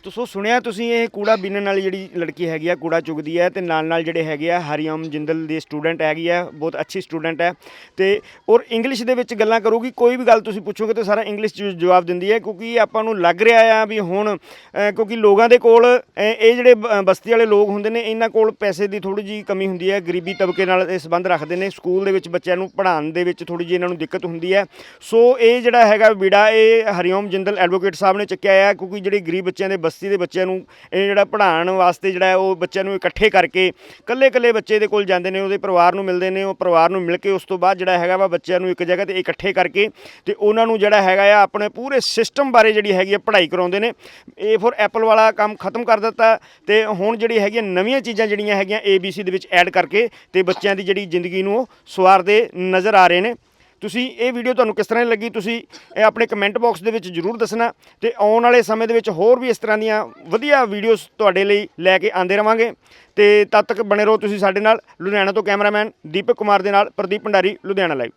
ਤੋ ਸੋ ਸੁਣਿਆ ਤੁਸੀਂ, ਇਹ ਕੂੜਾ ਬੀਨਣ ਵਾਲੀ ਜਿਹੜੀ ਲੜਕੀ ਹੈਗੀ ਆ, ਕੂੜਾ ਚੁਗਦੀ ਹੈ ਤੇ ਨਾਲ ਨਾਲ ਜਿਹੜੇ ਹੈਗੇ ਆ, ਹਰੀਓਮ ਜਿੰਦਲ ਦੀ ਸਟੂਡੈਂਟ ਹੈਗੀ ਆ, ਬਹੁਤ ਅੱਛੀ ਸਟੂਡੈਂਟ ਹੈ ਤੇ ਔਰ ਇੰਗਲਿਸ਼ ਦੇ ਵਿੱਚ ਗੱਲਾਂ ਕਰੂਗੀ, ਕੋਈ ਵੀ ਗੱਲ ਤੁਸੀਂ ਪੁੱਛੋਗੇ ਤਾਂ ਸਾਰਾ ਇੰਗਲਿਸ਼ 'ਚ ਜਵਾਬ ਦਿੰਦੀ ਹੈ, ਕਿਉਂਕਿ ਆਪਾਂ ਨੂੰ ਲੱਗ ਰਿਹਾ ਆ ਵੀ ਹੁਣ ਕਿਉਂਕਿ ਲੋਕਾਂ ਦੇ ਕੋਲ ਇਹ ਜਿਹੜੇ ਬ- ਬਸਤੀ ਵਾਲੇ ਲੋਕ ਹੁੰਦੇ ਨੇ, ਇਹਨਾਂ ਕੋਲ ਪੈਸੇ ਦੀ ਥੋੜੀ ਜੀ ਕਮੀ ਹੁੰਦੀ ਹੈ, ਗਰੀਬੀ ਤਬਕੇ ਨਾਲ ਇਹ ਸੰਬੰਧ ਰੱਖਦੇ ਨੇ, ਸਕੂਲ ਦੇ ਵਿੱਚ ਬੱਚਿਆਂ ਨੂੰ ਪੜ੍ਹਾਉਣ ਦੇ ਵਿੱਚ ਥੋੜੀ ਜੀ ਇਹਨਾਂ ਨੂੰ ਦਿੱਕਤ ਹੁੰਦੀ ਹੈ। ਸੋ ਇਹ ਜਿਹੜਾ ਹੈਗਾ ਬੀੜਾ ਇਹ ਹਰੀਓਮ ਜਿੰਦਲ ਐਡਵੋਕੇਟ ਸਾਹਿਬ ਨੇ ਚੱਕਿਆ ਆ, ਕਿਉਂਕਿ ਜਿਹੜੇ ਗਰੀਬ ਬੱਚਿਆਂ ਦੇ ਬਸਤੀ ਦੇ ਬੱਚਿਆਂ ਨੂੰ ਇਹ ਜਿਹੜਾ ਪੜ੍ਹਾਉਣ ਵਾਸਤੇ ਜਿਹੜਾ ਉਹ ਬੱਚਿਆਂ ਨੂੰ ਇਕੱਠੇ ਕਰਕੇ ਕੱਲੇ ਕੱਲੇ ਬੱਚੇ ਦੇ ਕੋਲ ਜਾਂਦੇ ਨੇ, ਉਹਦੇ ਪਰਿਵਾਰ ਨੂੰ ਮਿਲਦੇ ਨੇ, ਉਹ ਪਰਿਵਾਰ ਨੂੰ ਮਿਲ ਕੇ ਉਸ ਤੋਂ ਬਾਅਦ ਜਿਹੜਾ ਹੈਗਾ ਵਾ ਬੱਚਿਆਂ ਨੂੰ ਇੱਕ ਜਗ੍ਹਾ ਤੇ ਇਕੱਠੇ ਕਰਕੇ ਤੇ ਉਹਨਾਂ ਨੂੰ ਜਿਹੜਾ ਹੈਗਾ ਆ ਆਪਣੇ ਪੂਰੇ ਸਿਸਟਮ ਬਾਰੇ ਜਿਹੜੀ ਹੈਗੀ ਆ ਪੜ੍ਹਾਈ ਕਰਾਉਂਦੇ ਨੇ। ਇਹ ਫੋਰ ਐਪਲ ਵਾਲਾ ਕੰਮ ਖਤਮ ਕਰ ਦਿੱਤਾ ਤੇ ਹੁਣ ਜਿਹੜੀ ਹੈਗੀਆਂ ਨਵੀਆਂ ਚੀਜ਼ਾਂ ਜਿਹੜੀਆਂ ਹੈਗੀਆਂ ABC ਦੇ ਵਿੱਚ ਐਡ ਕਰਕੇ ਤੇ ਬੱਚਿਆਂ ਦੀ ਜਿਹੜੀ ਜ਼ਿੰਦਗੀ ਨੂੰ ਉਹ ਸਵਾਰਦੇ ਨਜ਼ਰ ਆ ਰਹੇ ਨੇ। ਤੁਸੀਂ ਇਹ ਵੀਡੀਓ ਤੁਹਾਨੂੰ ਕਿਸ ਤਰ੍ਹਾਂ ਦੀ ਲੱਗੀ, ਤੁਸੀਂ ਇਹ ਆਪਣੇ ਕਮੈਂਟ ਬਾਕਸ ਦੇ ਵਿੱਚ ਜਰੂਰ ਦੱਸਣਾ ਤੇ ਆਉਣ ਵਾਲੇ ਸਮੇਂ ਦੇ ਵਿੱਚ ਹੋਰ ਵੀ ਇਸ ਤਰ੍ਹਾਂ ਦੀਆਂ ਵਧੀਆ ਵੀਡੀਓਜ਼ ਤੁਹਾਡੇ ਲਈ ਲੈ ਕੇ ਆਂਦੇ ਰਵਾਂਗੇ। ਤੇ ਤਦ ਤੱਕ ਬਣੇ ਰਹੋ ਤੁਸੀਂ ਸਾਡੇ ਨਾਲ, ਲੁਧਿਆਣਾ ਤੋਂ ਕੈਮਰਾਮੈਨ ਦੀਪਕ ਕੁਮਾਰ ਦੇ ਨਾਲ, ਪ੍ਰਦੀਪ ਭੰਡਾਰੀ, ਲੁਧਿਆਣਾ ਲਾਈਵ